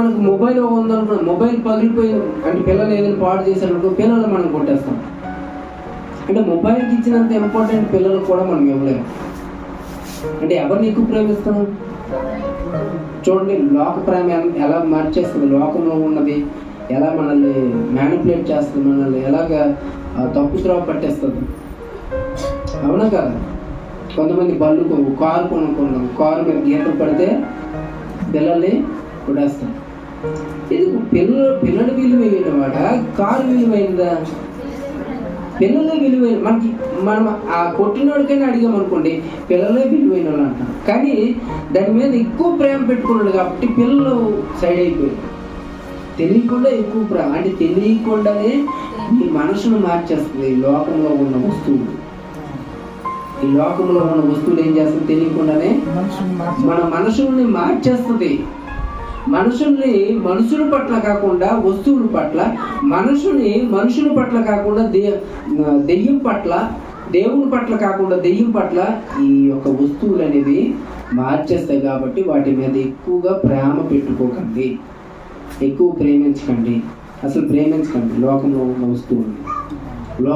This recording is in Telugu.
మనకు మొబైల్ ఉందనుకో మొబైల్ పగిలిపోయి అంటే పిల్లలు ఏదైనా పాడు చేశారనుకో పిల్లలు మనం కొట్టేస్తాం. అంటే మొబైల్కి ఇచ్చినంత ఇంపార్టెంట్ పిల్లలకు కూడా మనం ఇవ్వలేము. అంటే ఎవరిని ఎక్కువ ప్రేమిస్తాం చూడండి లోక ప్రేమ ఎలా మార్చేస్తుంది? లోకంలో ఉన్నది ఎలా మనల్ని మ్యానిపులేట్ చేస్తుంది మనల్ని? ఎలాగ తప్పు త్రోవ పట్టేస్తుంది? అవునా కదా? కొంతమంది బళ్ళు కొ- కారు కొనుక్కున్నాం కారు మీద గీతలు పడితే పిల్లల్ని కొడేస్తాం ఇది పిల్ల పిల్లడి విలువైన వాడ కారు విలువైందా పిల్లలే విలువైన మనకి మనం ఆ కొట్టినోడికైనా అడిగాం అనుకోండి పిల్లలే విలువైన వాళ్ళు అంటాం. కానీ దాని మీద ఎక్కువ ప్రేమ పెట్టుకున్నాడు కాబట్టి పిల్లలు సైడ్ అయిపోయారు. తెలియకుండా ఎక్కువ ప్రేమ అంటే తెలియకుండానే ఈ మనసును మార్చేస్తుంది ఈ లోకంలో ఉన్న వస్తువులు. ఈ లోకంలో ఉన్న వస్తువులు ఏం చేస్తుంది తెలియకుండానే మన మనసుల్ని మార్చేస్తుంది. మనుషుల్ని మనుషుల పట్ల కాకుండా వస్తువుల పట్ల మనుషుని మనుషుల పట్ల కాకుండా దే దెయ్యం పట్ల దేవుని పట్ల కాకుండా దెయ్యం పట్ల ఈ యొక్క వస్తువులు అనేవి మార్చేస్తాయి కాబట్టి వాటి మీద ఎక్కువగా ప్రేమ పెట్టుకోకండి. ఎక్కువ ప్రేమించకండి. అసలు ప్రేమించకండి. లోకంలో ఉన్న వస్తువులు